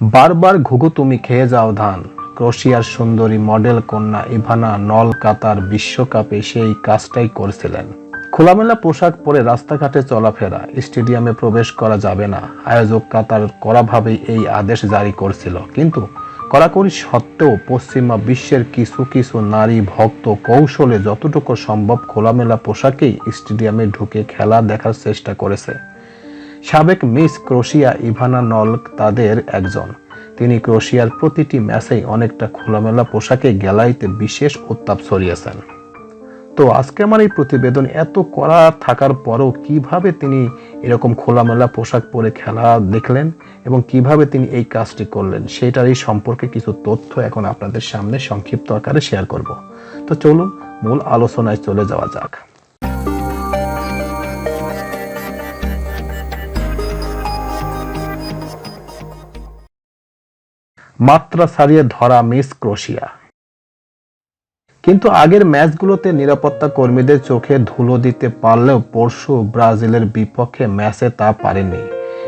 বারবার ঘুঘু তুমি খেয়ে যাও ধান। ক্রোশিয়ার সুন্দরী মডেল কন্যা ইভানা নল কাতার বিশ্বকাপে সেই কাজটাই করছিলেন। খোলামেলা পোশাক পরে রাস্তাঘাটে চলাফেরা, স্টেডিয়ামে প্রবেশ করা যাবে না। আয়োজক কাতার কড়াভাবেই এই আদেশ জারি করছিল। কিন্তু কড়াকড়ি সত্ত্বেও পশ্চিমা বিশ্বের কিছু কিছু নারী ভক্ত কৌশলে যতটুকু সম্ভব খোলামেলা পোশাকেই স্টেডিয়ামে ঢুকে খেলা দেখার চেষ্টা করেছে। সাবেক মিস ক্রোশিয়া ইভানা নলক তাদের একজন। তিনি ক্রোশিয়ার প্রতিটি ম্যাচেই অনেকটা খোলামেলা পোশাকে গ্যালারিতে বিশেষ উত্তাপ ছড়িয়েছেন। তো আজকে আমার এই প্রতিবেদন এত কড়া থাকার পরও কীভাবে তিনি এরকম খোলামেলা পোশাক পরে খেলা দেখলেন এবং কীভাবে তিনি এই কাজটি করলেন, সেটারই সম্পর্কে কিছু তথ্য এখন আপনাদের সামনে সংক্ষিপ্ত আকারে শেয়ার করব। তো চলুন মূল আলোচনায় চলে যাওয়া যাক। মাত্রা ছাড়িয়ে ধরা মিস ক্রোশিয়া। কিন্তু আগের ম্যাচগুলোতে নিরাপত্তা কর্মীদের চোখে ধুলো দিতে পারলেও পরশু ব্রাজিলের বিপক্ষে ম্যাচে তা পারেনি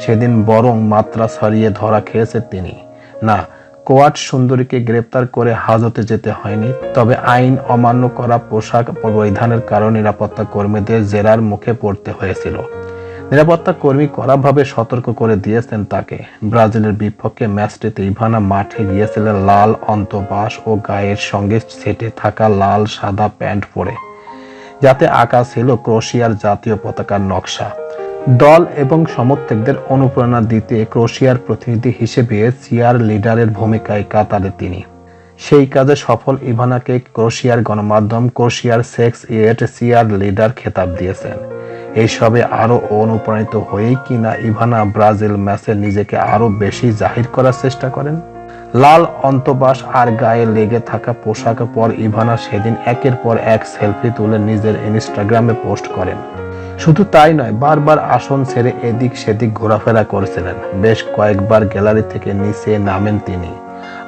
সেদিন বরং মাত্রা ছাড়িয়ে ধরা খেয়েছে তিনি। না কোয়াট সুন্দরীকে গ্রেপ্তার করে হাজতে যেতে হয়নি, তবে আইন অমান্য করা পোশাক পরিধানের কারণে নিরাপত্তা কর্মীদের জেরার মুখে পড়তে হয়েছিল। নিরাপত্তা কর্মী কড়াভাবে সতর্ক করে দিয়েছেন তাকে। ব্রাজিলের বিপক্ষে ম্যাচটিতে ইভানা মাঠে গিয়েছিলেন লাল অন্তবাস ও গায়ের সঙ্গে সেটে থাকা লাল সাদা প্যান্ট পরে, যাতে আঁকা ছিল ক্রোশিয়ার জাতীয় পতাকার নকশা। দল এবং সমর্থকদের অনুপ্রেরণা দিতে ক্রোশিয়ার প্রতিনিধি হিসেবে চিয়ার লিডারের ভূমিকায় কাতারে তিনি। সেই কাজে সফল ইভানাকে ক্রোশিয়ার গণমাধ্যম ক্রোশিয়ার সেক্স ইয়েট চিয়ার লিডার খেতাব দিয়েছেন। এইসবে আরও অনুপ্রাণিত হয়েই কিনা ইভানা ব্রাজিল ম্যাচে নিজেকে আরও বেশি জাহির করার চেষ্টা করেন? লাল অন্তবাস আর গায়ে লেগে থাকা পোশাক পর ইভানা সেদিন একের পর এক সেলফি তুলে নিজের ইনস্টাগ্রামে পোস্ট করেন। শুধু তাই নয়, বারবার আসন ছেড়ে এদিক সেদিক ঘোরাফেরা করেছিলেন। বেশ কয়েকবার গ্যালারি থেকে নিচে নামেন তিনি।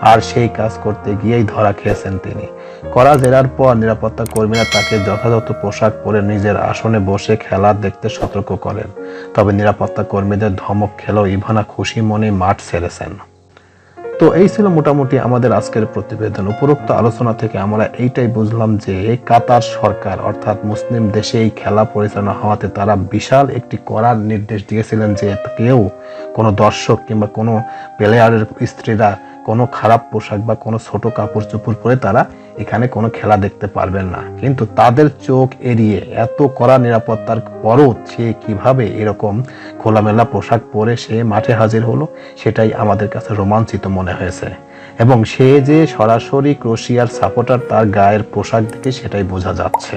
আর সেই কাজ করতে গিয়েই ধরা খেয়েছেন তিনি। করা জেরার পর নিরাপত্তা কর্মীরা তাকে যথাযথ পোশাক পরে নিজের আসনে বসে খেলা দেখতে সতর্ক করেন। তবে নিরাপত্তা কর্মীদের ধমক খেলেও ইভানা খুশি মনে মাঠ ছেড়েছেন। তো এই ছিল মোটামুটি আমাদের আজকের প্রতিবেদন। উপরোক্ত আলোচনা থেকে আমরা এইটাই বুঝলাম যে কাতার সরকার অর্থাৎ মুসলিম দেশে এই খেলা পরিচালনা হওয়াতে তারা বিশাল একটি করার নির্দেশ দিয়েছিলেন যে কেউ কোনো দর্শক কিংবা কোনো প্লেয়ারের স্ত্রীরা কোনো খারাপ পোশাক বা কোনো ছোট কাপড় চোপড় পরে তারা এখানে কোনো খেলা দেখতে পারবেন না। কিন্তু তাদের চোখ এড়িয়ে এত কড়া নিরাপত্তার পরও সে কীভাবে এরকম খোলামেলা পোশাক পরে সে মাঠে হাজির হলো, সেটাই আমাদের কাছে রোমাঞ্চিত মনে হয়েছে। এবং সে যে সরাসরি ক্রোশিয়ার সাপোর্টার তার গায়ের পোশাক দেখে সেটাই বোঝা যাচ্ছে।